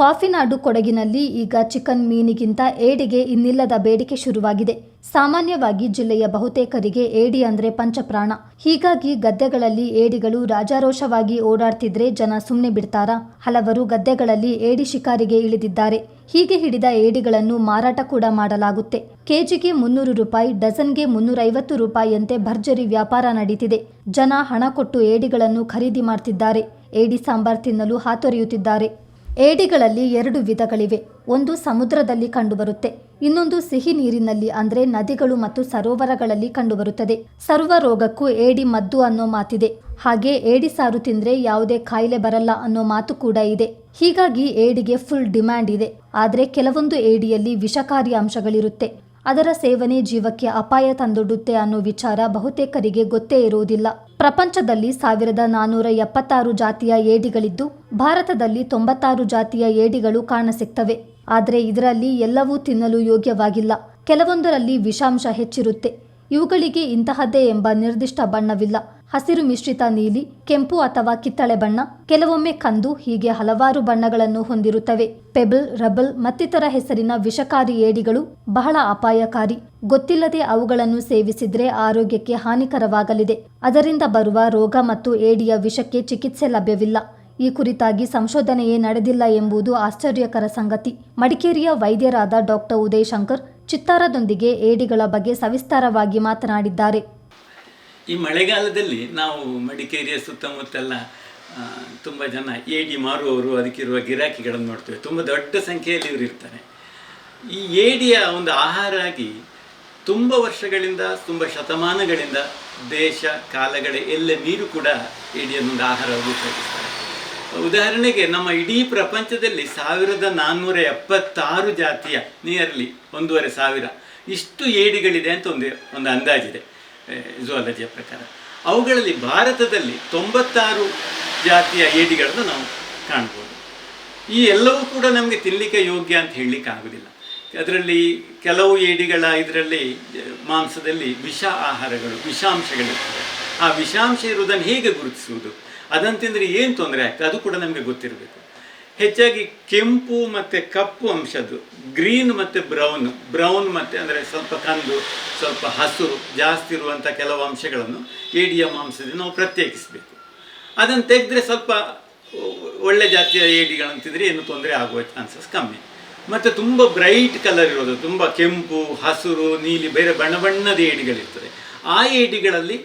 ಕಾಫಿನಾಡು ಕೊಡಗಿನಲ್ಲಿ ಈಗ ಚಿಕನ್ ಮೀನಿಗಿಂತ ಏಡಿಗೆ ಇನ್ನಿಲ್ಲದ ಬೇಡಿಕೆ ಶುರುವಾಗಿದೆ. ಸಾಮಾನ್ಯವಾಗಿ ಜಿಲ್ಲೆಯ ಬಹುತೇಕರಿಗೆ ಏಡಿ ಅಂದ್ರೆ ಪಂಚಪ್ರಾಣ. ಹೀಗಾಗಿ ಗದ್ದೆಗಳಲ್ಲಿ ಏಡಿಗಳು ರಾಜಾರೋಷವಾಗಿ ಓಡಾಡ್ತಿದ್ರೆ ಜನ ಸುಮ್ಮನೆ ಬಿಡ್ತಾರಾ? ಹಲವರು ಗದ್ದೆಗಳಲ್ಲಿ ಏಡಿ ಶಿಕಾರಿಗೆ ಇಳಿದಿದ್ದಾರೆ. ಹೀಗೆ ಹಿಡಿದ ಏಡಿಗಳನ್ನು ಮಾರಾಟ ಕೂಡ ಮಾಡಲಾಗುತ್ತೆ. ಕೆಜಿಗೆ ಮುನ್ನೂರು ರೂಪಾಯಿ, ಡಜನ್ಗೆ ಮುನ್ನೂರೈವತ್ತು ರೂಪಾಯಿಯಂತೆ ಭರ್ಜರಿ ವ್ಯಾಪಾರ ನಡೀತಿದೆ. ಜನ ಹಣ ಕೊಟ್ಟು ಏಡಿಗಳನ್ನು ಖರೀದಿ ಮಾಡ್ತಿದ್ದಾರೆ. ಏಡಿ ಸಾಂಬಾರ್ ತಿನ್ನಲು ಹಾತೊರೆಯುತ್ತಿದ್ದಾರೆ. ಏಡಿಗಳಲ್ಲಿ ಎರಡು ವಿಧಗಳಿವೆ. ಒಂದು ಸಮುದ್ರದಲ್ಲಿ ಕಂಡುಬರುತ್ತೆ. ಇನ್ನೊಂದು ಸಿಹಿ ನೀರಿನಲ್ಲಿ, ಅಂದ್ರೆ ನದಿಗಳು ಮತ್ತು ಸರೋವರಗಳಲ್ಲಿ ಕಂಡುಬರುತ್ತದೆ. ಸರ್ವ ರೋಗಕ್ಕೂ ಏಡಿ ಮದ್ದು ಅನ್ನೋ ಮಾತಿದೆ. ಹಾಗೆ ಏಡಿ ಸಾರು ತಿಂದ್ರೆ ಯಾವುದೇ ಕಾಯಿಲೆ ಬರಲ್ಲ ಅನ್ನೋ ಮಾತು ಕೂಡ ಇದೆ. ಹೀಗಾಗಿ ಏಡಿಗೆ ಫುಲ್ ಡಿಮ್ಯಾಂಡ್ ಇದೆ. ಆದರೆ ಕೆಲವೊಂದು ಏಡಿಯಲ್ಲಿ ವಿಷಕಾರಿ ಅಂಶಗಳಿರುತ್ತೆ. ಅದರ ಸೇವನೆ ಜೀವಕ್ಕೆ ಅಪಾಯ ತಂದೊಡ್ಡುತ್ತೆ ಅನ್ನೋ ವಿಚಾರ ಬಹುತೇಕರಿಗೆ ಗೊತ್ತೇ ಇರುವುದಿಲ್ಲ. ಪ್ರಪಂಚದಲ್ಲಿ ಸಾವಿರದ ನಾನ್ನೂರ ಎಪ್ಪತ್ತಾರು ಜಾತಿಯ ಏಡಿಗಳಿದ್ದು, ಭಾರತದಲ್ಲಿ ತೊಂಬತ್ತಾರು ಜಾತಿಯ ಏಡಿಗಳು ಕಾಣಸಿಗ್ತವೆ. ಆದರೆ ಇದರಲ್ಲಿ ಎಲ್ಲವೂ ತಿನ್ನಲು ಯೋಗ್ಯವಾಗಿಲ್ಲ. ಕೆಲವೊಂದರಲ್ಲಿ ವಿಷಾಂಶ ಹೆಚ್ಚಿರುತ್ತೆ. ಇವುಗಳಿಗೆ ಇಂತಹದ್ದೇ ಎಂಬ ನಿರ್ದಿಷ್ಟ ಬಣ್ಣವಿಲ್ಲ. ಹಸಿರು ಮಿಶ್ರಿತ ನೀಲಿ, ಕೆಂಪು ಅಥವಾ ಕಿತ್ತಳೆ ಬಣ್ಣ, ಕೆಲವೊಮ್ಮೆ ಕಂದು ಹೀಗೆ ಹಲವಾರು ಬಣ್ಣಗಳನ್ನು ಹೊಂದಿರುತ್ತವೆ. ಪೆಬಲ್, ರಬಲ್ ಮತ್ತಿತರ ಹೆಸರಿನ ವಿಷಕಾರಿ ಏಡಿಗಳು ಬಹಳ ಅಪಾಯಕಾರಿ. ಗೊತ್ತಿಲ್ಲದೆ ಅವುಗಳನ್ನು ಸೇವಿಸಿದ್ರೆ ಆರೋಗ್ಯಕ್ಕೆ ಹಾನಿಕರವಾಗಲಿದೆ. ಅದರಿಂದ ಬರುವ ರೋಗ ಮತ್ತು ಏಡಿಯ ವಿಷಕ್ಕೆ ಚಿಕಿತ್ಸೆ ಲಭ್ಯವಿಲ್ಲ. ಈ ಕುರಿತಾಗಿ ಸಂಶೋಧನೆಯೇ ನಡೆದಿಲ್ಲ ಎಂಬುದು ಆಶ್ಚರ್ಯಕರ ಸಂಗತಿ. ಮಡಿಕೇರಿಯ ವೈದ್ಯರಾದ ಡಾಕ್ಟರ್ ಉದಯ್ ಶಂಕರ್ ಚಿತ್ತಾರದೊಂದಿಗೆ ಏಡಿಗಳ ಬಗ್ಗೆ ಸವಿಸ್ತಾರವಾಗಿ ಮಾತನಾಡಿದ್ದಾರೆ. ಈ ಮಳೆಗಾಲದಲ್ಲಿ ನಾವು ಮಡಿಕೇರಿಯ ಸುತ್ತಮುತ್ತೆಲ್ಲ ತುಂಬ ಜನ ಏಡಿ ಮಾರುವವರು ಅದಕ್ಕಿರುವ ಗಿರಾಕಿಗಳನ್ನು ನೋಡ್ತೇವೆ. ತುಂಬ ದೊಡ್ಡ ಸಂಖ್ಯೆಯಲ್ಲಿ ಇವರು ಇರ್ತಾರೆ. ಈ ಏಡಿಯ ಒಂದು ಆಹಾರ ಆಗಿ ತುಂಬ ವರ್ಷಗಳಿಂದ, ತುಂಬ ಶತಮಾನಗಳಿಂದ ದೇಶ, ಕಾಲಗಳ, ಎಲ್ಲ ನೀರು ಕೂಡ ಏಡಿಯನ್ನೊಂದು ಆಹಾರವಾಗಿ ಉಪಯೋಗಿಸ್ತಾರೆ. ಉದಾಹರಣೆಗೆ ನಮ್ಮ ಇಡೀ ಪ್ರಪಂಚದಲ್ಲಿ ಸಾವಿರದ ನಾನ್ನೂರ ಎಪ್ಪತ್ತಾರು ಜಾತಿಯ ನಿಯರ್ಲಿ ಒಂದೂವರೆ ಸಾವಿರ, ಇಷ್ಟು ಏಡಿಗಳಿದೆ ಅಂತ ಒಂದು ಒಂದು ಅಂದಾಜಿದೆ. ಝುವಾಲಜಿಯ ಪ್ರಕಾರ. ಅವುಗಳಲ್ಲಿ ಭಾರತದಲ್ಲಿ ತೊಂಬತ್ತಾರು ಜಾತಿಯ ಏಡಿಗಳನ್ನು ನಾವು ಕಾಣ್ಬೋದು. ಈ ಎಲ್ಲವೂ ಕೂಡ ನಮಗೆ ತಿನ್ನಲಿಕ್ಕೆ ಯೋಗ್ಯ ಅಂತ ಹೇಳಲಿಕ್ಕೆ ಆಗೋದಿಲ್ಲ. ಅದರಲ್ಲಿ ಕೆಲವು ಏಡಿಗಳ ಇದರಲ್ಲಿ ಮಾಂಸದಲ್ಲಿ ವಿಷ ಆಹಾರಗಳು ವಿಷಾಂಶಗಳಿರ್ತವೆ ಆ ವಿಷಾಂಶ ಇರುವುದನ್ನು ಹೇಗೆ ಗುರುತಿಸುವುದು? ಅದನ್ನು ತಿಂದರೆ ಏನು ತೊಂದರೆ ಆಗ್ತದೆ? ಅದು ಕೂಡ ನಮಗೆ ಗೊತ್ತಿರಬೇಕು. ಹೆಚ್ಚಾಗಿ ಕೆಂಪು ಮತ್ತು ಕಪ್ಪು ಅಂಶದ್ದು ಗ್ರೀನ್ ಮತ್ತು ಬ್ರೌನ್ ಬ್ರೌನ್ ಮತ್ತು ಅಂದರೆ ಸ್ವಲ್ಪ ಕಂದು, ಸ್ವಲ್ಪ ಹಸಿರು, ಜಾಸ್ತಿ ಇರುವಂಥ ಕೆಲವು ಅಂಶಗಳನ್ನು ಏಡಿಯ ಮಾಂಸದಿಂದ ನಾವು ಪ್ರತ್ಯೇಕಿಸಬೇಕು. ಅದನ್ನು ತೆಗೆದ್ರೆ ಸ್ವಲ್ಪ ಒಳ್ಳೆ ಜಾತಿಯ ಏಡಿಗಳನ್ನು ತಿಂದರೆ ಏನು ತೊಂದರೆ ಆಗುವ ಚಾನ್ಸಸ್ ಕಮ್ಮಿ. ಮತ್ತು ತುಂಬ ಬ್ರೈಟ್ ಕಲರ್ ಇರೋದು, ತುಂಬ ಕೆಂಪು, ಹಸಿರು, ನೀಲಿ, ಬೇರೆ ಬಣ್ಣ ಬಣ್ಣದ ಏಡಿಗಳಿರ್ತದೆ ಆ ಏಡಿಗಳಲ್ಲಿ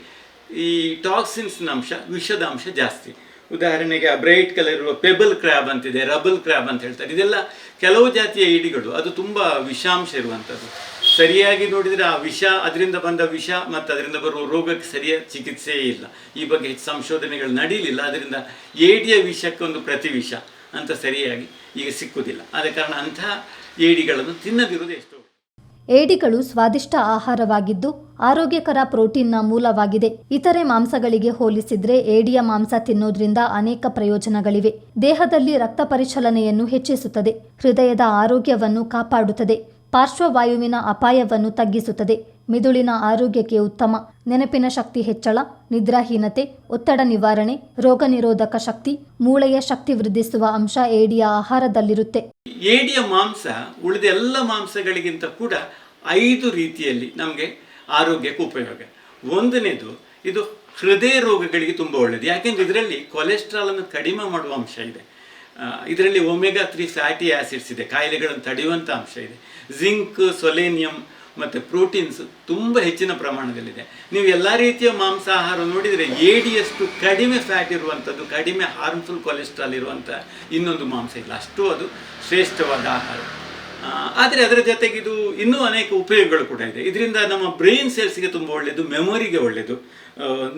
ಈ ಟಾಕ್ಸಿನ್ಸ್ನ ಅಂಶ, ವಿಷದ ಅಂಶ ಜಾಸ್ತಿ. ಉದಾಹರಣೆಗೆ ಆ ಬ್ರೈಟ್ ಕಲರ್ ಇರುವ ಪೆಬಲ್ ಕ್ರ್ಯಾಬ್ ಅಂತಿದೆ, ರಬಲ್ ಕ್ರ್ಯಾಬ್ ಅಂತ ಹೇಳ್ತಾರೆ. ಇದೆಲ್ಲ ಕೆಲವು ಜಾತಿಯ ಏಡಿಗಳು ಅದು ತುಂಬ ವಿಷಾಂಶ ಇರುವಂಥದ್ದು. ಸರಿಯಾಗಿ ನೋಡಿದರೆ ಆ ವಿಷ, ಅದರಿಂದ ಬಂದ ವಿಷ ಮತ್ತು ಅದರಿಂದ ಬರುವ ರೋಗಕ್ಕೆ ಸರಿಯಾದ ಚಿಕಿತ್ಸೆಯೇ ಇಲ್ಲ. ಈ ಬಗ್ಗೆ ಹೆಚ್ಚು ಸಂಶೋಧನೆಗಳು ನಡೀಲಿಲ್ಲ ಅದರಿಂದ ಏಡಿಯ ವಿಷಕ್ಕೆ ಒಂದು ಪ್ರತಿ ವಿಷ ಅಂತ ಸರಿಯಾಗಿ ಈಗ ಸಿಕ್ಕುವುದಿಲ್ಲ ಆದ ಕಾರಣ ಅಂತಹ ಏಡಿಗಳನ್ನು ತಿನ್ನದಿರುವುದು ಎಷ್ಟೋ ಏಡಿಗಳು ಸ್ವಾದಿಷ್ಟ ಆಹಾರವಾಗಿದ್ದು ಆರೋಗ್ಯಕರ ಪ್ರೋಟೀನ್ನ ಮೂಲವಾಗಿದೆ. ಇತರೆ ಮಾಂಸಗಳಿಗೆ ಹೋಲಿಸಿದ್ರೆ ಏಡಿಯ ಮಾಂಸ ತಿನ್ನೋದ್ರಿಂದ ಅನೇಕ ಪ್ರಯೋಜನಗಳಿವೆ. ದೇಹದಲ್ಲಿ ರಕ್ತ ಪರಿಚಲನೆಯನ್ನು ಹೆಚ್ಚಿಸುತ್ತದೆ. ಹೃದಯದ ಆರೋಗ್ಯವನ್ನು ಕಾಪಾಡುತ್ತದೆ. ಪಾರ್ಶ್ವವಾಯುವಿನ ಅಪಾಯವನ್ನು ತಗ್ಗಿಸುತ್ತದೆ. ಮಿದುಳಿನ ಆರೋಗ್ಯಕ್ಕೆ ಉತ್ತಮ. ನೆನಪಿನ ಶಕ್ತಿ ಹೆಚ್ಚಳ, ನಿದ್ರಾಹೀನತೆ, ಒತ್ತಡ ನಿವಾರಣೆ ರೋಗ ನಿರೋಧಕ ಶಕ್ತಿ, ಮೂಳೆಯ ಶಕ್ತಿ ವೃದ್ಧಿಸುವ ಅಂಶ ಏಡಿಯ ಆಹಾರದಲ್ಲಿರುತ್ತೆ. ಏಡಿಯ ಮಾಂಸ ಉಳಿದ ಎಲ್ಲ ಮಾಂಸಗಳಿಗಿಂತ ಕೂಡ ಐದು ರೀತಿಯಲ್ಲಿ ನಮಗೆ ಆರೋಗ್ಯಕ್ಕೆ ಉಪಯೋಗ. ಒಂದನೇದು, ಇದು ಹೃದಯ ರೋಗಗಳಿಗೆ ತುಂಬ ಒಳ್ಳೆಯದು ಯಾಕೆಂದ್ರೆ ಇದರಲ್ಲಿ ಕೊಲೆಸ್ಟ್ರಾಲನ್ನು ಕಡಿಮೆ ಮಾಡುವ ಅಂಶ ಇದೆ. ಇದರಲ್ಲಿ ಒಮೆಗಾ ತ್ರೀ ಫ್ಯಾಟಿ ಆಸಿಡ್ಸ್ ಇದೆ. ಕಾಯಿಲೆಗಳನ್ನು ತಡೆಯುವಂಥ ಅಂಶ ಇದೆ. ಜಿಂಕ್ ಸೊಲೇನಿಯಂ ಮತ್ತು ಪ್ರೋಟೀನ್ಸ್ ತುಂಬ ಹೆಚ್ಚಿನ ಪ್ರಮಾಣದಲ್ಲಿದೆ. ನೀವು ಎಲ್ಲ ರೀತಿಯ ಮಾಂಸಾಹಾರ ನೋಡಿದರೆ ಏಡಿಯಷ್ಟು ಕಡಿಮೆ ಫ್ಯಾಟ್ ಇರುವಂಥದ್ದು, ಕಡಿಮೆ ಹಾರ್ಮ್ಫುಲ್ ಕೊಲೆಸ್ಟ್ರಾಲ್ ಇರುವಂಥ ಇನ್ನೊಂದು ಮಾಂಸ ಇಲ್ಲ. ಅಷ್ಟು ಅದು ಶ್ರೇಷ್ಠವಾದ ಆಹಾರ. ಆದರೆ ಅದರ ಜೊತೆಗೆ ಇದು ಇನ್ನೂ ಅನೇಕ ಉಪಯೋಗಗಳು ಕೂಡ ಇದೆ. ಇದರಿಂದ ನಮ್ಮ ಬ್ರೈನ್ ಸೆಲ್ಸ್ಗೆ ತುಂಬ ಒಳ್ಳೆಯದು ಮೆಮೊರಿಗೆ ಒಳ್ಳೆಯದು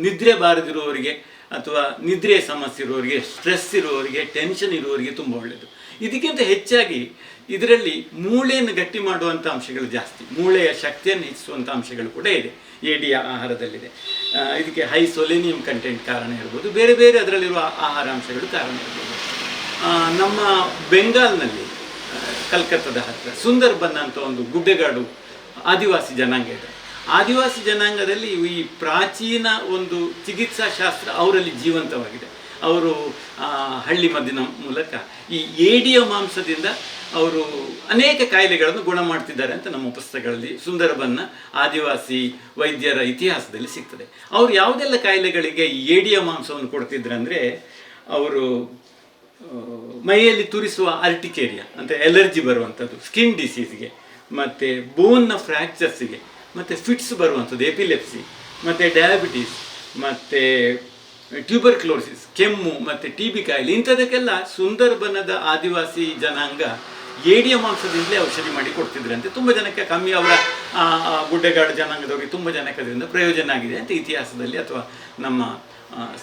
ನಿದ್ರೆ ಬಾರದಿರುವವರಿಗೆ ಅಥವಾ ನಿದ್ರೆ ಸಮಸ್ಯೆ ಇರುವವರಿಗೆ ಸ್ಟ್ರೆಸ್ ಇರುವವರಿಗೆ ಟೆನ್ಷನ್ ಇರುವವರಿಗೆ ತುಂಬ ಒಳ್ಳೆಯದು ಇದಕ್ಕಿಂತ ಹೆಚ್ಚಾಗಿ ಇದರಲ್ಲಿ ಮೂಳೆಯನ್ನು ಗಟ್ಟಿ ಮಾಡುವಂಥ ಅಂಶಗಳು ಜಾಸ್ತಿ. ಮೂಳೆಯ ಶಕ್ತಿಯನ್ನು ಹೆಚ್ಚಿಸುವಂಥ ಅಂಶಗಳು ಕೂಡ ಇದೆ. ಏಡಿಯ ಆಹಾರದಲ್ಲಿದೆ. ಇದಕ್ಕೆ ಹೈ ಸೊಲೆನಿಯಂ ಕಂಟೆಂಟ್ ಕಾರಣ ಇರ್ಬೋದು. ಬೇರೆ ಬೇರೆ ಅದರಲ್ಲಿರುವ ಆಹಾರ ಅಂಶಗಳು ಕಾರಣ ಇರ್ಬೋದು. ನಮ್ಮ ಬೆಂಗಾಲ್ನಲ್ಲಿ ಕಲ್ಕತ್ತಾದ ಹತ್ತಿರ ಸುಂದರ್ಬನ್ ಅಂತ ಒಂದು ಗುಡ್ಡೆಗಾಡು ಆದಿವಾಸಿ ಜನಾಂಗ ಇದೆ. ಆದಿವಾಸಿ ಜನಾಂಗದಲ್ಲಿ ಈ ಪ್ರಾಚೀನ ಒಂದು ಚಿಕಿತ್ಸಾ ಶಾಸ್ತ್ರ ಅವರಲ್ಲಿ ಜೀವಂತವಾಗಿದೆ. ಅವರು ಹಳ್ಳಿ ಮದ್ದಿನ ಮೂಲಕ ಈ ಏಡಿಯ ಮಾಂಸದಿಂದ ಅವರು ಅನೇಕ ಕಾಯಿಲೆಗಳನ್ನು ಗುಣ ಮಾಡ್ತಿದ್ದಾರೆ ಅಂತ ನಮ್ಮ ಪುಸ್ತಕಗಳಲ್ಲಿ ಸುಂದರಬನ್ನ ಆದಿವಾಸಿ ವೈದ್ಯರ ಇತಿಹಾಸದಲ್ಲಿ ಸಿಗ್ತದೆ. ಅವರು ಯಾವುದೆಲ್ಲ ಕಾಯಿಲೆಗಳಿಗೆ ಏಡಿಯ ಮಾಂಸವನ್ನು ಕೊಡ್ತಿದ್ರು ಅಂದರೆ ಅವರು ಮೈಯಲ್ಲಿ ತುರಿಸುವ ಅರ್ಟಿಕೇರಿಯಾ ಅಂತ ಎಲರ್ಜಿ ಬರುವಂಥದ್ದು, ಸ್ಕಿನ್ ಡಿಸೀಸ್ಗೆ, ಮತ್ತು ಬೋನ್ನ ಫ್ರ್ಯಾಕ್ಚರ್ಸಿಗೆ, ಮತ್ತು ಫಿಟ್ಸ್ ಬರುವಂಥದ್ದು, ಎಪಿಲೆಪ್ಸಿ, ಮತ್ತು ಡಯಾಬಿಟೀಸ್, ಮತ್ತು ಟ್ಯೂಬರ್ ಕ್ಲೋಸಿಸ್ ಕೆಮ್ಮು, ಮತ್ತು ಟಿ ಬಿ ಕಾಯಿಲೆ, ಇಂಥದಕ್ಕೆಲ್ಲ ಸುಂದರ್ಬನದ ಆದಿವಾಸಿ ಜನಾಂಗ ಏಡಿಯ ಮಾಂಸದಿಂದಲೇ ಔಷಧಿ ಮಾಡಿ ಕೊಡ್ತಿದ್ರಂತೆ. ತುಂಬ ಜನಕ್ಕೆ ಕಮ್ಮಿ ಅವರ ಗುಡ್ಡೆಗಾಡು ಜನಾಂಗದವರಿಗೆ ತುಂಬ ಜನಕ್ಕೆ ಅದರಿಂದ ಪ್ರಯೋಜನ ಆಗಿದೆ ಅಂತ ಇತಿಹಾಸದಲ್ಲಿ ಅಥವಾ ನಮ್ಮ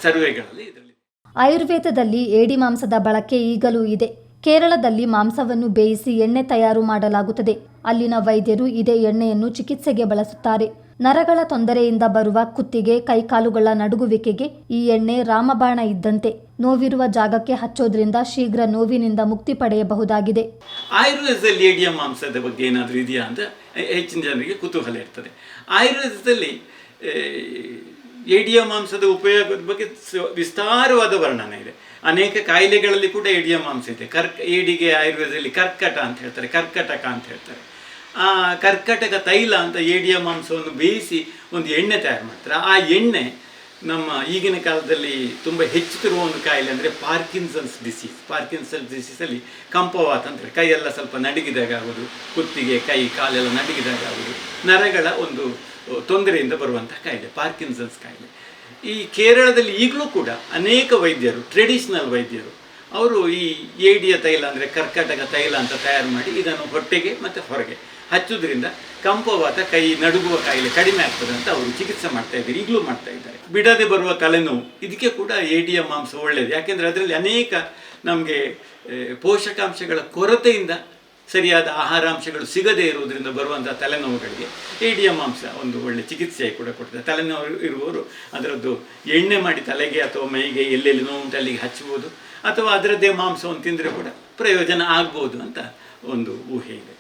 ಸರ್ವೆಗಳಲ್ಲಿ ಇದರಲ್ಲಿ. ಆಯುರ್ವೇದದಲ್ಲಿ ಏಡಿ ಮಾಂಸದ ಬಳಕೆ ಈಗಲೂ ಇದೆ. ಕೇರಳದಲ್ಲಿ ಮಾಂಸವನ್ನು ಬೇಯಿಸಿ ಎಣ್ಣೆ ತಯಾರು ಮಾಡಲಾಗುತ್ತದೆ. ಅಲ್ಲಿನ ವೈದ್ಯರು ಇದೇ ಎಣ್ಣೆಯನ್ನು ಚಿಕಿತ್ಸೆಗೆ ಬಳಸುತ್ತಾರೆ. ನರಗಳ ತೊಂದರೆಯಿಂದ ಬರುವ ಕುತ್ತಿಗೆ, ಕೈಕಾಲುಗಳ ನಡುಗುವಿಕೆಗೆ ಈ ಎಣ್ಣೆ ರಾಮಬಾಣ ಇದ್ದಂತೆ. ನೋವಿರುವ ಜಾಗಕ್ಕೆ ಹಚ್ಚೋದ್ರಿಂದ ಶೀಘ್ರ ನೋವಿನಿಂದ ಮುಕ್ತಿ ಪಡೆಯಬಹುದಾಗಿದೆ. ಆಯುರ್ವೇದದಲ್ಲಿ ಏಡಿಯ ಮಾಂಸದ ಬಗ್ಗೆ ಏನಾದರೂ ಇದೆಯಾ ಅಂತ ಹೆಚ್ಚಿನ ಜನರಿಗೆ ಕುತೂಹಲ ಇರ್ತದೆ. ಆಯುರ್ವೇದದಲ್ಲಿ ಏಡಿಯ ಮಾಂಸದ ಉಪಯೋಗದ ಬಗ್ಗೆ ವಿಸ್ತಾರವಾದ ವರ್ಣನೆ ಇದೆ. ಅನೇಕ ಕಾಯಿಲೆಗಳಲ್ಲಿ ಕೂಡ ಏಡಿಯ ಮಾಂಸ ಇದೆ. ಕರ್ಕ ಏಡಿಗೆ ಆಯುರ್ವೇದದಲ್ಲಿ ಕರ್ಕಟ ಅಂತ ಹೇಳ್ತಾರೆ, ಕರ್ಕಟಕ ಅಂತ ಹೇಳ್ತಾರೆ. ಆ ಕರ್ಕಟಕ ತೈಲ ಅಂತ ಏಡಿಯ ಮಾಂಸವನ್ನು ಬೇಯಿಸಿ ಒಂದು ಎಣ್ಣೆ ತಯಾರು ಮಾಡ್ತಾರೆ. ಆ ಎಣ್ಣೆ ನಮ್ಮ ಈಗಿನ ಕಾಲದಲ್ಲಿ ತುಂಬ ಹೆಚ್ಚುತ್ತಿರುವ ಒಂದು ಕಾಯಿಲೆ ಅಂದರೆ ಪಾರ್ಕಿನ್ಸನ್ಸ್ ಡಿಸೀಸ್. ಪಾರ್ಕಿನ್ಸನ್ಸ್ ಡಿಸೀಸಲ್ಲಿ ಕಂಪವಾತ ಅಂದರೆ ಕೈಯೆಲ್ಲ ಸ್ವಲ್ಪ ನಡುಗಿದಾಗ ಆಗೋದು, ಕುತ್ತಿಗೆ, ಕೈ, ಕಾಲೆಲ್ಲ ನಡುಗಿದಾಗ ಆಗೋದು, ನರಗಳ ಒಂದು ತೊಂದರೆಯಿಂದ ಬರುವಂಥ ಕಾಯಿಲೆ, ಪಾರ್ಕಿನ್ಸನ್ಸ್ ಕಾಯಿಲೆ. ಈ ಕೇರಳದಲ್ಲಿ ಈಗಲೂ ಕೂಡ ಅನೇಕ ವೈದ್ಯರು, ಟ್ರೆಡಿಷನಲ್ ವೈದ್ಯರು, ಅವರು ಈ ಏಡಿಯ ತೈಲ ಅಂದರೆ ಕರ್ಕಟಕ ತೈಲ ಅಂತ ತಯಾರು ಮಾಡಿ ಇದನ್ನು ಹೊಟ್ಟೆಗೆ ಮತ್ತು ಹೊರಗೆ ಹಚ್ಚುವುದರಿಂದ ಕಂಪವಾದ ಕೈ, ನಡುಗುವ ಕಾಯಿಲೆ ಕಡಿಮೆ ಆಗ್ತದೆ ಅಂತ ಅವರು ಚಿಕಿತ್ಸೆ ಮಾಡ್ತಾ ಇದ್ದಾರೆ, ಈಗಲೂ ಮಾಡ್ತಾ ಇದ್ದಾರೆ. ಬಿಡದೆ ಬರುವ ತಲೆನೋವು, ಇದಕ್ಕೆ ಕೂಡ ಏಡಿಯ ಮಾಂಸ ಒಳ್ಳೆಯದು ಯಾಕೆಂದರೆ ಅದರಲ್ಲಿ ಅನೇಕ ನಮಗೆ ಪೋಷಕಾಂಶಗಳ ಕೊರತೆಯಿಂದ ಸರಿಯಾದ ಆಹಾರಾಂಶಗಳು ಸಿಗದೇ ಇರುವುದರಿಂದ ಬರುವಂಥ ತಲೆನೋವುಗಳಿಗೆ ಏಡಿಯ ಮಾಂಸ ಒಂದು ಒಳ್ಳೆ ಚಿಕಿತ್ಸೆ ಕೂಡ ಕೊಡ್ತದೆ. ತಲೆನೋವು ಇರುವವರು ಅದರದ್ದು ಎಣ್ಣೆ ಮಾಡಿ ತಲೆಗೆ ಅಥವಾ ಮೈಗೆ ಎಲ್ಲೆಲ್ಲಿ ನೋವು ಉಂಟು ಅಲ್ಲಿಗೆ ಹಚ್ಚಬಹುದು. ಅಥವಾ ಅದರದ್ದೇ ಮಾಂಸವನ್ನು ತಿಂದರೆ ಕೂಡ ಪ್ರಯೋಜನ ಆಗ್ಬೋದು ಅಂತ ಒಂದು ಊಹೆ ಇದೆ.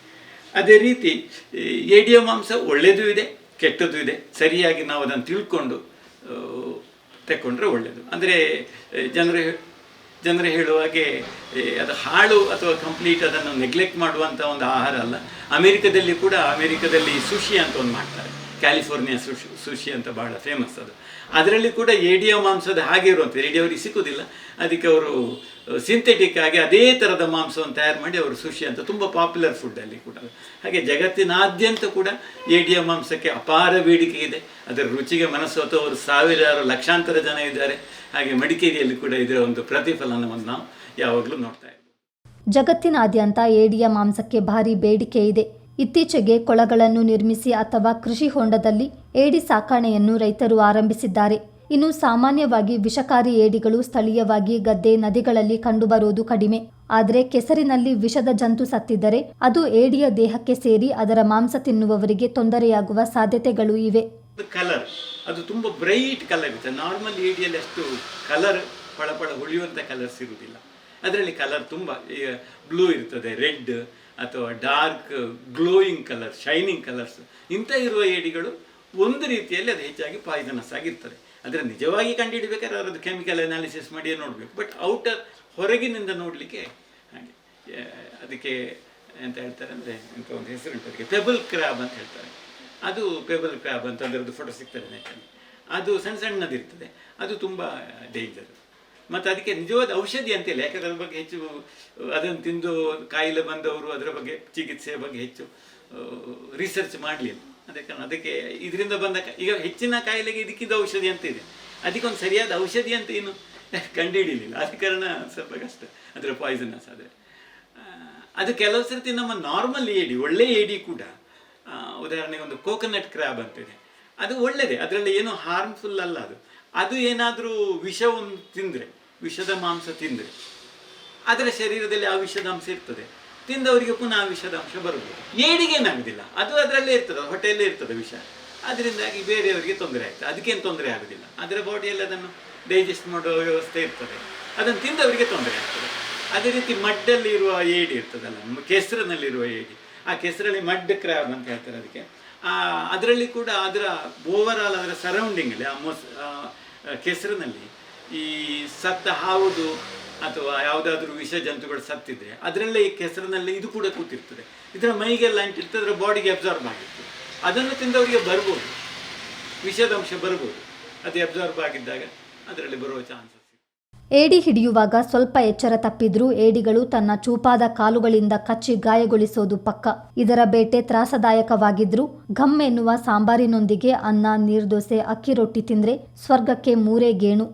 ಅದೇ ರೀತಿ ಏಡಿಯ ಮಾಂಸ ಒಳ್ಳೆಯದೂ ಇದೆ, ಕೆಟ್ಟದ್ದು ಇದೆ. ಸರಿಯಾಗಿ ನಾವು ಅದನ್ನು ತಿಳ್ಕೊಂಡು ತಕ್ಕೊಂಡ್ರೆ ಒಳ್ಳೆಯದು. ಅಂದರೆ ಜನರು ಜನರು ಹೇಳುವಾಗೆ ಅದು ಹಾಳು ಅಥವಾ ಕಂಪ್ಲೀಟ್ ಅದನ್ನು ನೆಗ್ಲೆಕ್ಟ್ ಮಾಡುವಂಥ ಒಂದು ಆಹಾರ ಅಲ್ಲ. ಅಮೆರಿಕದಲ್ಲಿ ಕೂಡ ಅಮೆರಿಕದಲ್ಲಿ ಸುಶಿ ಅಂತ ಒಂದು ಮಾಡ್ತಾರೆ. ಕ್ಯಾಲಿಫೋರ್ನಿಯಾ ಸುಶಿ ಸುಶಿ ಅಂತ ಬಹಳ ಫೇಮಸ್ ಅದು. ಅದರಲ್ಲಿ ಕೂಡ ಏಡಿಯ ಮಾಂಸದ ಹಾಗೆ ಇರುವಂಥ ಏಡಿ ಅವರಿಗೆ ಸಿಕ್ಕುವುದಿಲ್ಲ ಅದಕ್ಕೆ ಅವರು ಸಿಂಥೆಟಿಕ್ ಆಗಿ ಅದೇ ಥರದ ಮಾಂಸವನ್ನು ತಯಾರು ಮಾಡಿ ಅವರು ಸುಶಿ ಅಂತ ತುಂಬ ಪಾಪ್ಯುಲರ್ ಫುಡ್ ಅಲ್ಲಿ ಕೂಡ. ಹಾಗೆ ಜಗತ್ತಿನಾದ್ಯಂತ ಕೂಡ ಏಡಿಯ ಮಾಂಸಕ್ಕೆ ಅಪಾರ ಬೇಡಿಕೆ ಇದೆ. ಅದರ ರುಚಿಗೆ ಮನಸ್ಸು ಅವರು ಸಾವಿರಾರು ಲಕ್ಷಾಂತರ ಜನ ಇದ್ದಾರೆ. ಹಾಗೆ ಮಡಿಕೇರಿಯಲ್ಲಿ ಕೂಡ ಇದರ ಒಂದು ಪ್ರತಿಫಲನವನ್ನು ನಾವು ಯಾವಾಗಲೂ ನೋಡ್ತಾ ಇದ್ದೀವಿ ಜಗತ್ತಿನಾದ್ಯಂತ ಏಡಿಯ ಮಾಂಸಕ್ಕೆ ಭಾರಿ ಬೇಡಿಕೆ ಇದೆ. ಇತ್ತೀಚೆಗೆ ಕೊಳಗಳನ್ನು ನಿರ್ಮಿಸಿ ಅಥವಾ ಕೃಷಿ ಹೊಂಡದಲ್ಲಿ ಏಡಿ ಸಾಕಾಣೆಯನ್ನು ರೈತರು ಆರಂಭಿಸಿದ್ದಾರೆ. ಇನ್ನು ಸಾಮಾನ್ಯವಾಗಿ ವಿಷಕಾರಿ ಏಡಿಗಳು ಸ್ಥಳೀಯವಾಗಿ ಗದ್ದೆ ನದಿಗಳಲ್ಲಿ ಕಂಡುಬರುವುದು ಕಡಿಮೆ. ಆದರೆ ಕೆಸರಿನಲ್ಲಿ ವಿಷದ ಜಂತು ಸತ್ತಿದ್ದರೆ ಅದು ಏಡಿಯ ದೇಹಕ್ಕೆ ಸೇರಿ ಅದರ ಮಾಂಸ ತಿನ್ನುವವರಿಗೆ ತೊಂದರೆಯಾಗುವ ಸಾಧ್ಯತೆಗಳು ಇವೆ. ಕಲರ್ ಅದು ತುಂಬ ಬ್ರೈಟ್ ಕಲರ್ ಇರುತ್ತೆ. ನಾರ್ಮಲ್ ಏಡಿಯಲ್ಲಿ ಅಷ್ಟು ಕಲರ್ ಪಳಪಳ ಹೊಳೆಯುವಂಥ ಕಲರ್ ಇರುವುದಿಲ್ಲ. ಅದರಲ್ಲಿ ಕಲರ್ ತುಂಬ ಬ್ಲೂ ಇರ್ತದೆ ರೆಡ್ ಅಥವಾ dark glowing colour shining colours ಇಂಥ ಇರುವ ಏಡಿಗಳು ಒಂದು ರೀತಿಯಲ್ಲಿ ಅದು ಹೆಚ್ಚಾಗಿ ಪಾಯ್ಸನಸ್ ಆಗಿರ್ತದೆ. ಅದರ ನಿಜವಾಗಿ ಕಂಡುಹಿಡಬೇಕಾದ್ರೆ ಅದರದ್ದು ಕೆಮಿಕಲ್ ಅನಾಲಿಸಿಸ್ ಮಾಡಿಯೇ ನೋಡಬೇಕು. ಬಟ್ ಔಟರ್ ಹೊರಗಿನಿಂದ ನೋಡಲಿಕ್ಕೆ ಹಾಗೆ ಅದಕ್ಕೆ ಎಂತ ಹೇಳ್ತಾರೆ ಅಂದರೆ ಇಂಥ ಒಂದು ಹೆಸರು ಉಂಟು ಅದಕ್ಕೆ ಪೆಬಲ್ ಕ್ರಾಬ್ ಅಂತ ಹೇಳ್ತಾರೆ. ಅದು ಪೆಬಲ್ ಕ್ರಾಬ್ ಅಂತ ಅದರದ್ದು ಫೋಟೋ ಸಿಗ್ತದೆ ನೆಟ್ಟಲ್ಲಿ. ಅದು ಸಣ್ಣ ಸಣ್ಣದಿರ್ತದೆ. ಅದು ತುಂಬ ಡೇಂಜರ್ ಮತ್ತು ಅದಕ್ಕೆ ನಿಜವಾದ ಔಷಧಿ ಅಂತಿಲ್ಲ ಯಾಕಂದ್ರೆ ಅದ್ರ ಬಗ್ಗೆ ಹೆಚ್ಚು, ಅದನ್ನು ತಿಂದು ಕಾಯಿಲೆ ಬಂದವರು ಅದರ ಬಗ್ಗೆ ಚಿಕಿತ್ಸೆಯ ಬಗ್ಗೆ ಹೆಚ್ಚು ರಿಸರ್ಚ್ ಮಾಡಲಿಲ್ಲ. ಅದೇ ಕಾರಣ ಅದಕ್ಕೆ ಇದರಿಂದ ಬಂದ ಈಗ ಹೆಚ್ಚಿನ ಕಾಯಿಲೆಗೆ ಇದಕ್ಕಿದ್ದ ಔಷಧಿ ಅಂತ ಇದೆ. ಅದಕ್ಕೊಂದು ಸರಿಯಾದ ಔಷಧಿ ಅಂತ ಏನು ಕಂಡುಹಿಡಿಯಲಿಲ್ಲ ಆದ ಕಾರಣ ಸ್ವಲ್ಪ ಕಷ್ಟ. ಅದರ ಪಾಯ್ಸನಸ್ ಆದರೆ. ಅದು ಕೆಲವು ಸರ್ತಿ ನಮ್ಮ ನಾರ್ಮಲ್ ಏಡಿ ಒಳ್ಳೆ ಏಡಿ ಕೂಡ ಉದಾಹರಣೆಗೆ ಒಂದು ಕೋಕೋನಟ್ ಕ್ರ್ಯಾಬ್ ಅಂತಿದೆ ಅದು ಒಳ್ಳೆಯದೇ ಅದರಲ್ಲಿ ಏನು ಹಾರ್ಮ್ಫುಲ್ ಅಲ್ಲ ಅದು. ಅದು ಏನಾದರೂ ವಿಷವನ್ನು ತಿಂದರೆ, ವಿಷದ ಮಾಂಸ ತಿಂದರೆ, ಅದರ ಶರೀರದಲ್ಲಿ ಆ ವಿಷದ ಅಂಶ ಇರ್ತದೆ. ತಿಂದವರಿಗೆ ಪುನಃ ಆ ವಿಷದ ಅಂಶ ಬರುವುದು. ಏಡಿಗೆ ಅದು ಅದರಲ್ಲೇ ಇರ್ತದೆ, ಹೊಟ್ಟೆಯಲ್ಲೇ ಇರ್ತದೆ ವಿಷ. ಅದರಿಂದಾಗಿ ಬೇರೆಯವರಿಗೆ ತೊಂದರೆ ಆಗ್ತದೆ ಅದಕ್ಕೇನು ತೊಂದರೆ ಆಗೋದಿಲ್ಲ ಅದರ ಬಾಡಿಯಲ್ಲಿ ಅದನ್ನು ಡೈಜೆಸ್ಟ್ ಮಾಡುವ ವ್ಯವಸ್ಥೆ ಇರ್ತದೆ. ಅದನ್ನು ತಿಂದವರಿಗೆ ತೊಂದರೆ ಆಗ್ತದೆ. ಅದೇ ರೀತಿ ಮಡ್ಡಲ್ಲಿ ಇರುವ ಏಡಿ ಇರ್ತದಲ್ಲ, ನಮ್ಮ ಕೆಸರಿನಲ್ಲಿರುವ ಏಡಿ. ಆ ಕೆಸರಲ್ಲಿ ಮಡ್ ಕ್ರ್ಯಾಬ್ ಅಂತ ಹೇಳ್ತಾರೆ ಅದಕ್ಕೆ. ಅದರಲ್ಲಿ ಕೂಡ ಅದರ ಓವರ್ ಆಲ್ ಅದರ ಸರೌಂಡಿಂಗಲ್ಲಿ ಆ ಮೊಸ್ ಕೆಸರಿನಲ್ಲಿ ಈ ಸತ್ತ ಹಾವುದು ಅಥವಾ ಯಾವುದಾದ್ರೂ ವಿಷ ಜಂತುಗಳು ಸತ್ತಿದ್ರೆ ಅದರಲ್ಲೇ ಈ ಕೆಸರಿನಲ್ಲಿ ಇದು ಕೂಡ ಕೂತಿರ್ತದೆ. ಇದರ ಮೈಗೆಲ್ಲ ಅಂಟಿರ್ತದೆ, ಅದರ ಬಾಡಿಗೆ ಅಬ್ಸಾರ್ಬ್ ಆಗಿರ್ತದೆ. ಅದನ್ನು ತಿಂದವರಿಗೆ ಬರ್ಬೋದು. ವಿಷದಂಶ ಬರ್ಬೋದು. ಅದು ಅಬ್ಸಾರ್ಬ್ ಆಗಿದ್ದಾಗ ಅದರಲ್ಲಿ ಬರುವ ಚಾನ್ಸಸ್ ಏಡಿ ಹಿಡಿಯುವಾಗ ಸ್ವಲ್ಪ ಎಚ್ಚರ ತಪ್ಪಿದ್ರೂ ಏಡಿಗಳು ತನ್ನ ಚೂಪಾದ ಕಾಲುಗಳಿಂದ ಕಚ್ಚಿ ಗಾಯಗೊಳಿಸೋದು ಪಕ್ಕ. ಇದರ ಬೇಟೆ ತ್ರಾಸದಾಯಕವಾಗಿದ್ರೂ ಘಮ್ ಎನ್ನುವ ಸಾಂಬಾರಿನೊಂದಿಗೆ ಅನ್ನ, ನೀರ್ದೋಸೆ, ಅಕ್ಕಿ ರೊಟ್ಟಿ ತಿಂದ್ರೆ ಸ್ವರ್ಗಕ್ಕೆ ಮೂರೇ ಗೇಣು.